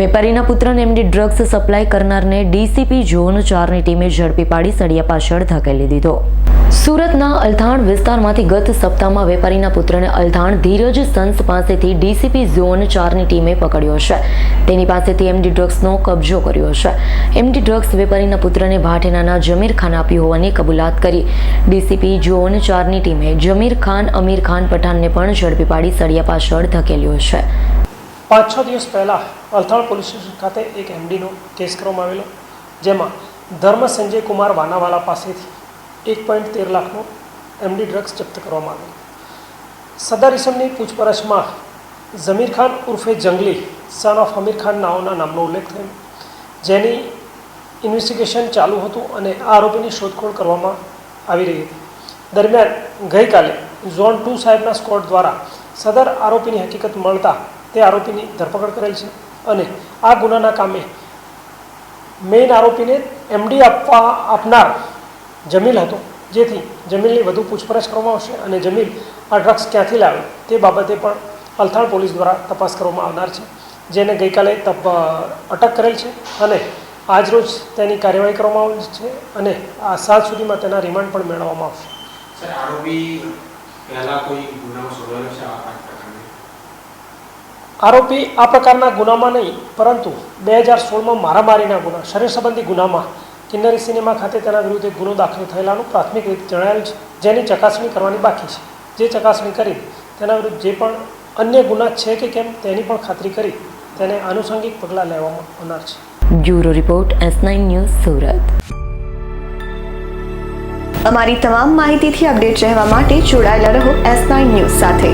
વેપારીના પુત્રને MD drugs supply કરનારને DCP zone ચારની ટીમે ઝડપી પાડી સળિયા પાછળ ધકેલી દીધો. સુરતના અલથાણ વિસ્તારમાંથી ગત સપ્તાહમાં વેપારીના પુત્રને અલથાણ ધીરજ સંસ પાસેથી ડીસીપી ઝોન ચારની ટીમે પકડ્યો છે. તેની પાસેથી એમડી ડ્રગ્સનો કબજો કર્યો છે. એમડી ડ્રગ્સ વેપારીના પુત્રને ભાટેનાના જમીર ખાન આપ્યું હોવાની કબૂલાત કરી. ડીસીપી ઝોન ચારની ટીમે જમીર ખાન, અમીર ખાન પઠાણને પણ ઝડપી પાડી સળિયા પાછળ ધકેલ્યો છે. પાંચ છ દિવસ પહેલાં અલથાણ પોલીસ સ્ટેશન ખાતે એક એમડીનો કેસ કરવામાં આવેલો, જેમાં ધર્મ સંજય કુમાર વાનાવાલા પાસેથી એક પોઈન્ટ તેર લાખનો એમડી ડ્રગ્સ જપ્ત કરવામાં આવ્યો. સદર ઇસમની પૂછપરછમાં ઝમીર ખાન ઉર્ફે જંગલી સન ઓફ અમીર ખાન નાઓના નામનો ઉલ્લેખ થયો. જેની ઇન્વેસ્ટિગેશન ચાલુ હતું અને આ આરોપીની શોધખોળ કરવામાં આવી રહી હતી. દરમિયાન ગઈકાલે ઝોન ટુ સાહેબના સ્કોડ દ્વારા સદર આરોપીની હકીકત મળતા તે આરોપીની ધરપકડ કરેલ છે અને આ ગુનાના કામે મેઇન આરોપીને એમડી આપવા આપનાર જમીલ હતો, જેથી જમીલની વધુ પૂછપરછ કરવામાં આવશે અને જમીલ આ ડ્રગ્સ ક્યાંથી લાવે તે બાબતે પણ અલથાણ પોલીસ દ્વારા તપાસ કરવામાં આવનાર છે, જેને ગઈકાલે તપ, અટક કરેલ છે અને આજરોજ તેની કાર્યવાહી કરવામાં આવી છે અને આ સાત સુધીમાં તેના રિમાન્ડ પણ મેળવવામાં આવશે. આરોપી આ પ્રકારના ગુનામાં નહીં પરંતુ બે હજાર સોળમાં મારામારીના ગુના શરીર સંબંધી ગુનામાં કિન્નરી સિનેમા ખાતે તેના વિરુદ્ધ ગુનો દાખલ થયેલાનું પ્રાથમિક રીતે જણાવેલ છે જેની ચકાસણી કરવાની બાકી છે. જે ચકાસણી કરી તેના વિરુદ્ધ જે પણ અન્ય ગુના છે કે કેમ તેની પણ ખાતરી કરી તેને આનુષંગિક પગલાં લેવામાં આવનાર છે. Bureau report S nine news Surat. અમારી તમામ માહિતીથી અપડેટ રહેવા માટે જોડાયેલા રહો એસ નાઇન ન્યૂઝ સાથે.